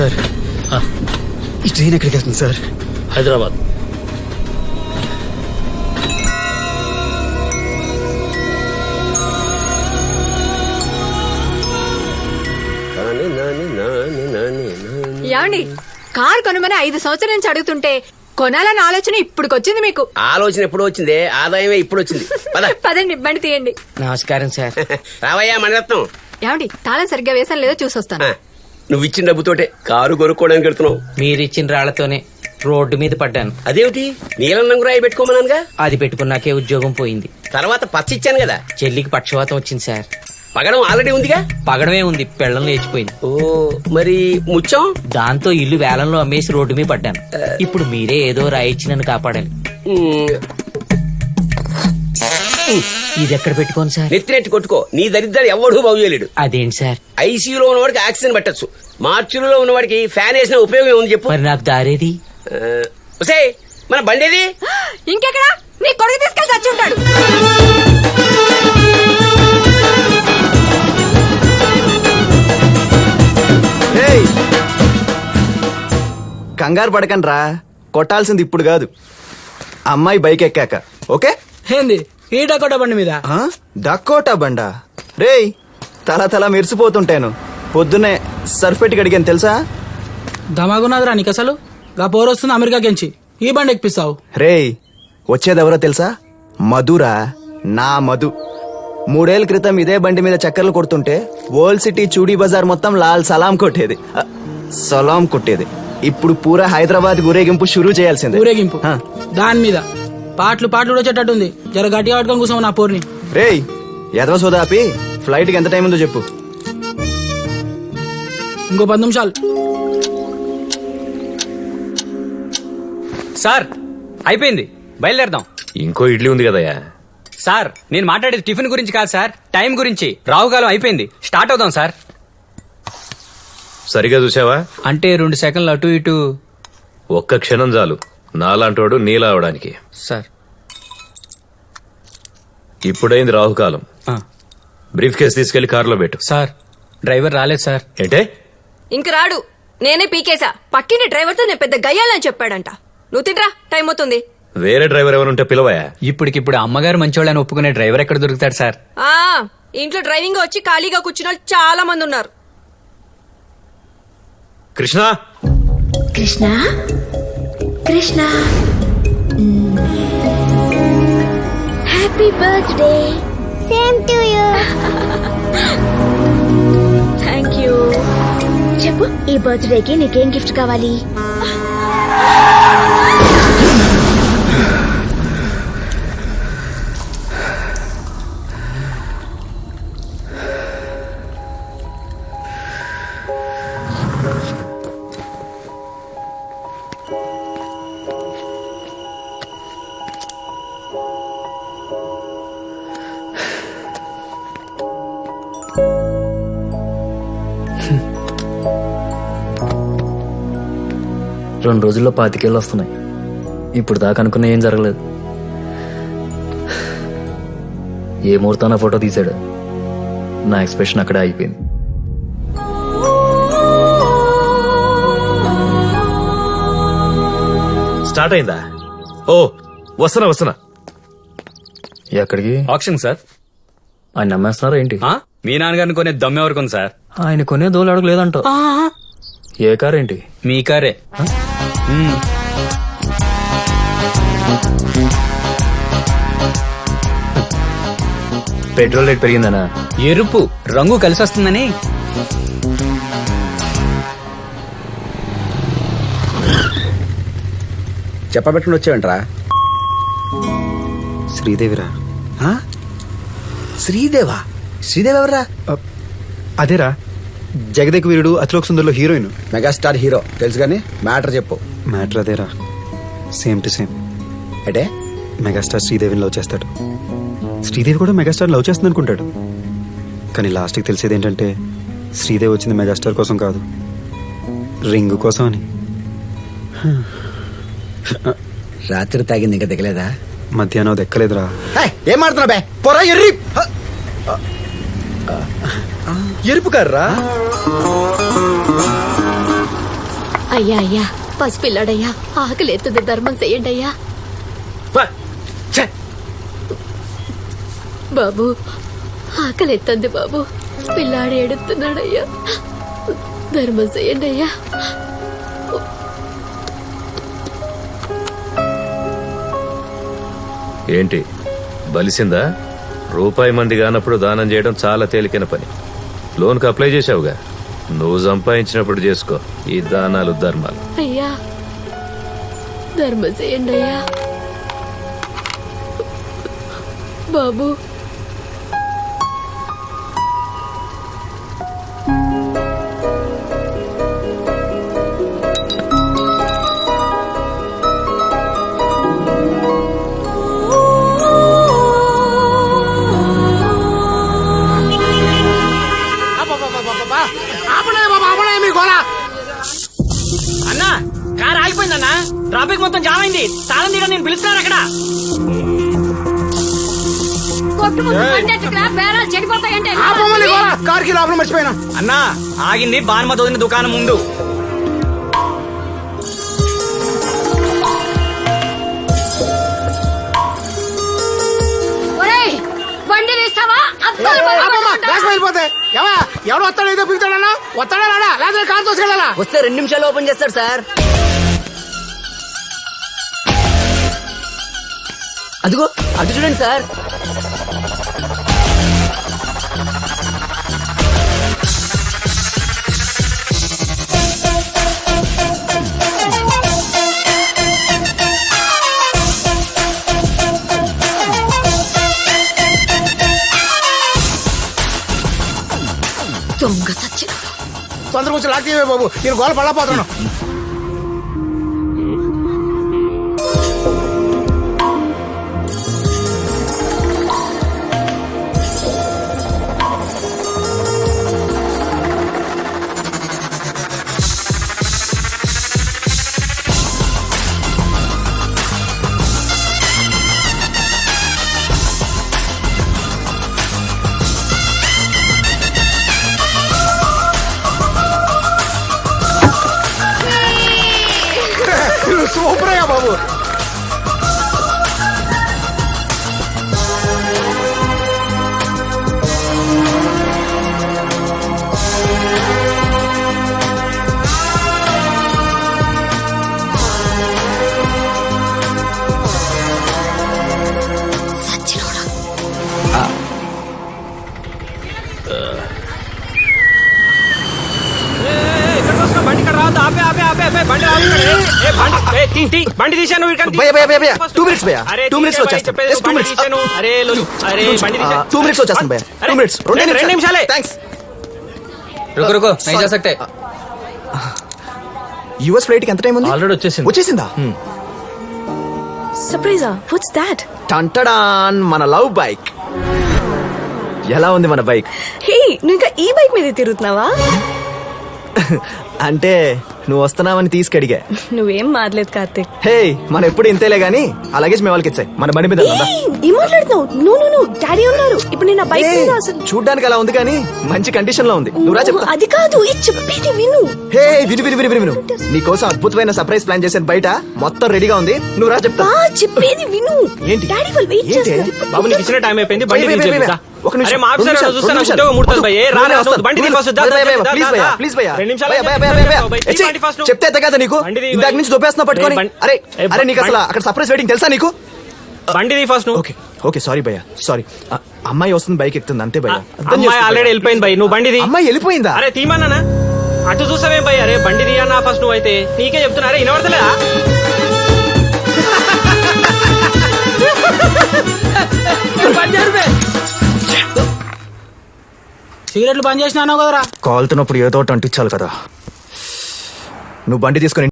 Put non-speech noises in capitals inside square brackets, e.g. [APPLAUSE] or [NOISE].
Sir. ఈ train ఎక్కడికి వెళ్తుంది సార్? హైదరాబాద్. ఏమండి కార్ కొనమని ఐదు సంవత్సరాల నుంచి అడుగుతుంటే కొనాలన్న ఆలోచన ఇప్పుడుకొచ్చింది మీకు. ఆలోచన ఎప్పుడు వచ్చింది ఆదాయమే ఇప్పుడు వచ్చింది. పద. [LAUGHS] పదండి బండి తీయండి. నమస్కారం సార్. [LAUGHS] రావయ్యా మణిరత్నం. ఏమండి తాళం సరిగ్గా వేసాను లేదో చూసొస్తాను. నువ్వు ఇచ్చిన డబ్బుతోటే కారు కొనుక్కోవడానికి వెళ్తున్నావు. మీరిచ్చిన రాళ్ళతోనే రోడ్డు మీద పడ్డాను. అదేమిటి? నీలం రంగు రాయి పెట్టుకోమన్నానుగా? అది పెట్టుకున్నాకే ఉద్యోగం పోయింది. తర్వాత పచ్చి ఇచ్చాను కదా? చెల్లికి పక్షవాతం వచ్చింది సార్. పగడం ఆల్రెడీ ఉందిగా? పగడమే ఉంది పెళ్ళం లేచిపోయింది. ఓ మరి ముత్యం దాంతో ఇల్లు వేలంలో అమ్మేసి రోడ్డు మీద పడ్డాను. ఇప్పుడు మీరే ఏదో రాయిచ్చి నన్ను కాపాడాలి. ఇది ఎక్కడ పెట్టుకోను సార్? నెత్తినెట్టి కొట్టుకో. నీ దరిద్రాలు ఎవడు బాగు చేయలేడు అదేంటి సార్? ఐసీయూలో ఉన్నవాడికి ఆక్సిజన్ పెట్టచ్చు. మార్చులో ఉన్నవాడికి ఫ్యాన్ వేసిన ఉపయోగం ఉంది చెప్పు. మరి నాకు దారేది? ఆ, ఒసేయ్ మన బండేది? [GASPS] ఇంకెక్కడ? నీ కొడుకు తీసుకెళ్ళి చచ్చి ఉంటాడు. ఏయ్! కంగారు పడకండి రా కొట్టాల్సింది ఇప్పుడు కాదు. అమ్మాయి బైక్ ఎక్కాక ఓకే? ఏంది? ఈట కొట్ట బండి మీద? ఆ? డక్కోటా బండా? రేయ్ తల తల మెరిసిపోతుంటాను. పొద్దున్నే సర్ఫ్ పెట్టి కడిగాను తెలుసా? దమాగున్నదిరా నీకు అసలు? గా పోరొస్తుంది అమెరికా కెంచి ఈ బండి ఎక్కిస్తావు రేయ్ వచ్చేదెవరో తెలుసా? మధురా. నా మధు. మూడేళ్ళ క్రితం ఇదే బండి మీద చక్కర్లు కొడుతుంటే వరల్డ్ సిటీ చూడీ బజార్ మొత్తం లాల్ సలాం కొట్టేది. సలాం కొట్టేది. ఇప్పుడు పూరా హైదరాబాద్ ఊరేగింపు షురూ చేయాల్సిందే. ఊరేగింపు. ఆ. దాని మీద. పాటలు పాటలు కూడా వచ్చేటట్టుంది జర గట్టిగా పట్టుకొని కూర్చోము నా పోర్ని. రేయ్ ఎదవ సోదాపి ఫ్లైట్కి ఎంత టైం ఉందో చెప్పు. ఇంకో పది నిమిషాలు. సార్ అయిపోయింది. బయలుదేరదాం. ఇంకో ఇడ్లీ ఉంది కదయ్యా. సార్ నేను మాట్లాడేది టిఫిన్ గురించి కాదు సార్ టైం గురించి. రావుకాలం అయిపోయింది. స్టార్ట్ అవుదాం సార్. సరిగా చూసావా? అంటే రెండు సెకండ్లు అటు ఇటు. ఒక్క క్షణం చాలు. నాలాంటోడు నీలా అవడానికి. సార్. ఇప్పుడైంది రాహుకాలం. ఆ, బ్రీఫ్ కేసు తీసుకెళ్ళి కారులో పెట్టు. సార్ డ్రైవర్ రాలేదు సార్. ఏంటే? ఇంక రాడు. నేనే పీకేశా. పక్కింటి డ్రైవర్తో నేను పెద్ద గయ్యాలని చెప్పాడంట. నువ్వు తింట్రా టైం అవుతుంది. వేరే డ్రైవర్ ఎవరుంటే పిలవయా? ఇప్పటికిప్పుడు అమ్మగారు మంచోళ్ళని ఒప్పుకునే డ్రైవర్ ఎక్కడ దొరుకుతాడు సార్? ఆ ఇంట్లో డ్రైవింగ్ వచ్చి ఖాళీగా కూర్చున్న వాళ్ళు చాలా మంది ఉన్నారు. Krishna? Krishna? Krishna. Happy birthday same to you thank you చెప్పు ఈ బర్త్డేకి నీకేం గిఫ్ట్ కావాలి? రెండు రోజుల్లో పాతికేళ్ళు వస్తున్నాయి. ఇప్పుడు దాకా అనుకున్న ఏం జరగలేదు. ఏ ముహూర్తాన ఫోటో తీశాడు? నా ఎక్స్ప్రెషన్ అక్కడే అయిపోయింది స్టార్ట్ అయిందా? ఓ వస్తున్నా వస్తున్నా. ఎక్కడికి? Option sir. ఆయన నమ్మేస్తున్నారా ఏంటి? ఆ? మీ నాన్నగారిని కొనే దమ్మె వరకు ఉంది సార్? ఆయన కొనే దోలు అడుగు లేదంట ఏ కార్ ఏంటి? మీ కారే. పెట్రోల్ రేట్ పెరిగిందనా? ఎరుపు రంగు కలిసి వస్తుందని చెప్పబెట్టుకుని వచ్చావంట్రా. శ్రీదేవిరా. శ్రీదేవా? శ్రీదేవి ఎవరా అదేరా. జగదేక్ వీరుడు అతిలోక్ సుందర్లో హీరోయిన్. Megastar hero. తెలుసు కానీ మ్యాటర్ చెప్పు. మ్యాటర్ అదేరా. Same to same. అంటే మెగాస్టార్ శ్రీదేవిని లవ్ చేస్తాడు. శ్రీదేవి కూడా మెగాస్టార్ లవ్ చేస్తుంది అనుకుంటాడు. కానీ లాస్ట్కి తెలిసేది ఏంటంటే శ్రీదేవి వచ్చింది మెగాస్టార్ కోసం కాదు. రింగ్ కోసం అని. రాత్రి తాగింది ఇంకా దిగలేదా? మధ్యాహ్నం అది ఎక్కలేదురా. ఏం మాడుతున్నా బే? పొర ఎర్రి. ఎరుపు కర్రా అయ్యా అయ్యా. పసిపిల్లాడయ్యా ఆకలి ఎత్తుంది ధర్మం చెయ్యండి అయ్యా. బాబు ఆకలి ఎత్తంది బాబు. పిల్లాడు ఏడుతున్నాడయ్యా ధర్మం చెయ్యండి అయ్యా ఏంటి బలిసిందా? రూపాయి మంది కానప్పుడు దానం చేయడం చాలా తేలికైన పని. లోన్కి అప్లై చేసావుగా నువ్వు సంపాదించినప్పుడు చేసుకో. ఈ దానాలు ధర్మాలు. అయ్యా ధర్మ చేయండి అయ్యా. బాబు కార్కి లోపల మర్చిపోయినా. అన్నా ఆగింది బాన్మతి వదిన దుకాణం ముందు. ఎవడు? వస్తాడు ఏదో పిలుతాడన్నా? వస్తాడా రాడా? లేదా కార్ తోసుకెళ్ళాలా? వస్తే రెండు నిమిషాలు ఓపెన్ చేస్తాడు సార్. అదిగో అటు చూడండి సార్. తొందరగా వచ్చి లాక్ తీయవే బాబు. నేను గోల పడలేకపోతున్నాను favor. బండి తీశాను two minutes తీసే లో భయ్యా, వచ్చేస్తాను. అరే అరే బండి తీశాను. టూ మినిట్స్ వచ్చేస్తాను అరే, టూ మినిట్స్ రెండు రెండు నిమిషాలే థ్యాంక్స్ రుకో రుకో నై జా సక్తే యుఎస్ ఫ్లైట్కి ఎంత టైం ఉంది ఆల్రెడీ వచ్చేసింది వచ్చేసిందా సర్ప్రైజా వాట్స్ దాట్ టంటడాన్ మన లవ్ బైక్ ఎలా ఉంది మన బైక్ హే నువ్వు ఇంకా ఈ బైక్ మీద తిరుగుతున్నావా [LAUGHS] అంటే నువ్వు వస్తున్నావని తీసుకడిగా. నువ్వేం మారలేదు కార్తిక్. హే మన ఎప్పుడు ఇంతేలే గానీ ఆ లగేజ్ మేము వాళ్ళకి ఇచ్చాయి. మన బండి మీద ఉందా? ఏం మాట్లాడుతున్నావు? నువ్వు నువ్వు డాడీ ఉన్నారు. ఇప్పుడు నేను బైక్ మీద అసలు చూడ్డానికి అలా ఉంది కానీ మంచి కండిషన్లో ఉంది. నువ్వు రా చెప్తా. అది కాదు ఇది చెప్పేది విను. హే విను విను విను విను విను. నీకోసం అద్భుతమైన సర్ప్రైజ్ ప్లాన్ చేశాను బయట. మొత్తం రెడీగా ఉంది. నువ్వు రా చెప్తా. చెప్పేది విను. ఏంటి? డాడీ వాళ్ళు వెయిట్? చేస్తున్నారు. బాబు నీకు ఇచ్చిన టైం అయిపోయింది. బండి భయ్యా, భయ్యా. భయ్యా, ఒక నిమిషం, రెండు నిమిషాలు, రెండు నిమిషాలు. భయ్యా. వస్తాను. భయ్యా, ప్లీజ్ భయ్యా. ప్లీజ్ భయ్యా. భయ్యా, భయ్యా, భయ్యా, భయ్యా, భయ్యా. చెప్తే కదా నీకు బండి తీ, ఇందాక భయ్యా. నుంచి దొబ్బేస్తున్నా పట్టుకొని బండి- అరే ఏ, అరే నీకు అసలు అక్కడ సర్ప్రైజ్ వెయిటింగ్ తెలుసా నీకు బండి తీ ఫస్ట్ నువ్వు ఓకే ఓకే సారీ భయ్యా సారీ అమ్మాయి వస్తుంది బైక్ ఎక్కుతుంది అంతే భయ్యా అర్థం అమ్మాయి చేసుకో ఆల్రెడీ భయ్యా. వెళ్ళిపోయింది భయ్ నువ్వు బండిది అమ్మాయి వెళ్ళిపోయిందా అరే తీమన్నానా అటు చూసావేం భయ్ అరే బండి తీయన్నా ఫస్ట్ నువ్వు అయితే నీకే చెప్తున్నా అరే వినబడతలేదా [LAUGHS] సిగరెట్లు బంద్ చేసినాను కదరా. కాలుతున్నప్పుడు ఏదో ఒకటి అంటించాలి కదా. నువ్వు బండి తీసుకుని